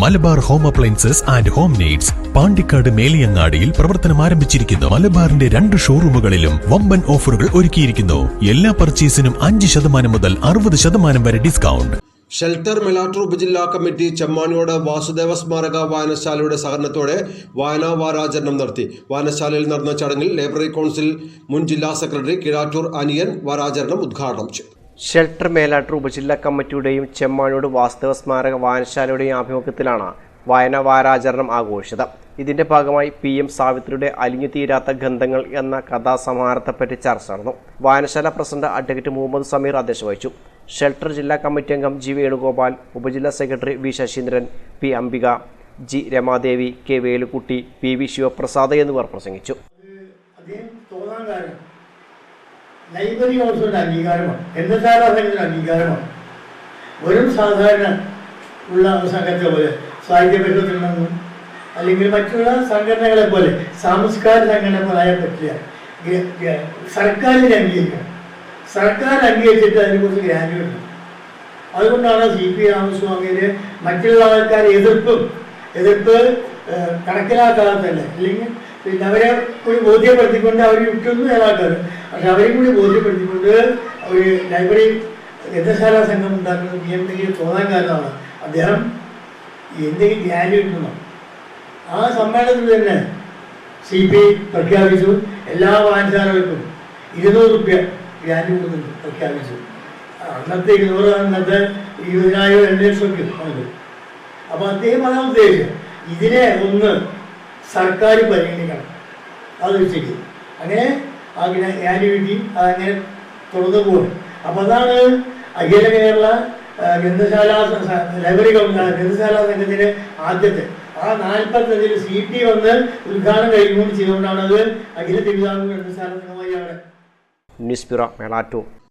Malabar home appliances and home needs Pandikkad മേലിയങ്ങാടിയിൽ പ്രവർത്തനം ആരംഭിച്ചിരിക്കുന്നു. മലബാറിന്റെ രണ്ട് ഷോറൂമുകളിലും വമ്പൻ ഓഫറുകൾ ഒരുക്കിയിരിക്കുന്നു. എല്ലാ പർച്ചേസിനും അഞ്ച് ശതമാനം മുതൽ അറുപത് ശതമാനം വരെ ഡിസ്കൗണ്ട്. ഷെൽട്ടർ മെലാട്ടൂർ ഉപജില്ലാ കമ്മിറ്റി ചെമ്മാനോട് വാസുദേവ സ്മാരക വായനശാലയുടെ സഹകരണത്തോടെ വായനാ വാരാചരണം നടത്തി. വായനശാലയിൽ നടന്ന ചടങ്ങിൽ ലൈബ്രറി കൗൺസിൽ മുൻ ജില്ലാ സെക്രട്ടറി കിഴാറ്റൂർ അനിയൻ വാരാചരണം ഉദ്ഘാടനം ചെയ്തു. ഷെൽട്ടർ മേലാട്ടൂർ ഉപജില്ലാ കമ്മിറ്റിയുടെയും ചെമ്മാനോട് വാസ്തവ സ്മാരക വായനശാലയുടെയും ആഭിമുഖ്യത്തിലാണ് വായന വാരാചരണം ആഘോഷിച്ചത്. ഇതിന്റെ ഭാഗമായി പി എം സാവിത്രിയുടെ അലിഞ്ഞു തീരാത്ത ഗന്ധങ്ങൾ എന്ന കഥാസമാഹാരത്തെപ്പറ്റി ചർച്ച നടന്നു. വായനശാല പ്രസിഡന്റ് അഡ്വക്കേറ്റ് മുഹമ്മദ് സമീർ അധ്യക്ഷ വഹിച്ചു ഷെൽട്ടർ ജില്ലാ കമ്മിറ്റി അംഗം ജി വേണുഗോപാൽ ഉപജില്ലാ secretary V Saseendran P Ambika G Ramadevi K Velukutty P V Sivaprasad എന്നിവർ പ്രസംഗിച്ചു. അദ്ദേഹം ഓൾസോ ഒരു ലൈബ്രറി അംഗീകാരമാണ്. ഗ്രന്ഥശാല സംഘത്തിന് അംഗീകാരമാണ്? വെറും സാധാരണ ഉള്ള സംഘത്തെ പോലെ സാഹിത്യ പരിഷത്തുണ്ടെന്നും അല്ലെങ്കിൽ മറ്റുള്ള സംഘടനകളെ പോലെ സാംസ്കാരിക സംഘടനകളായ പറ്റില്ല. സർക്കാരിനെ അംഗീകരിക്കണം. സർക്കാർ അംഗീകരിച്ചിട്ട് അതിനെക്കുറിച്ച് ഗ്രാൻഡ് കിട്ടണം. അതുകൊണ്ടാണ് സി പി രാമസ്വാമിയിൽ മറ്റുള്ള ആൾക്കാരെ എതിർപ്പും എതിർപ്പ് കണക്കിലാക്കാതെ തന്നെ അല്ലെങ്കിൽ പിന്നെ അവരെ കൂടി ബോധ്യപ്പെടുത്തിക്കൊണ്ട് അവർ യുക്തിയൊന്നും നേതാക്കാറ് പക്ഷെ അവരെയും കൂടി ബോധ്യപ്പെടുത്തിക്കൊണ്ട് ഒരു ലൈബ്രറി ഗ്രന്ഥശാല സംഘം ഉണ്ടാക്കുന്നത് പി എം തോന്നാൻ കാരണമാണ് അദ്ദേഹം എന്തെങ്കിലും ധ്യാനം കിട്ടുന്നു ആ സമ്മേളനത്തിൽ തന്നെ സി പി പ്രഖ്യാപിച്ചു. എല്ലാ വായനശാലകൾക്കും ഇരുന്നൂറ് റുപ്യ ഗ്രാൻഡ് കൊടുക്കുന്നു പ്രഖ്യാപിച്ചു. അന്നത്തെ ഇരുന്നൂറ് അന്നത്തെ ഇരുപതിനായിരം രണ്ട് ലക്ഷം ഒക്കെ ഉണ്ട് അപ്പൊ അദ്ദേഹം അതാണ് ഉദ്ദേശിച്ചത്. ഇതിനെ ഒന്ന് സർക്കാർ പരിഗണിക്കണം. അത് ശരി അങ്ങനെ അങ്ങനെ ആനുവിറ്റി അതങ്ങനെ തുറന്നു പോകും അപ്പോൾ അതാണ് അഖില കേരള ഗ്രന്ഥശാല ലൈബ്രറി ഗ്രന്ഥശാല സംഘത്തിന്റെ ആദ്യത്തെ. ആ നാൽപ്പത്തഞ്ചിൽ സി പി വന്ന് ഉദ്ഘാടനം കഴിഞ്ഞുകൊണ്ട് ചെയ്തുകൊണ്ടാണ് അത് അഖില തിരുവിതാംകൂർ ഗ്രന്ഥശാല സംഘമായി അവിടെ ന്യൂസ് ബ്യൂറോ മേളാറ്റൂർ.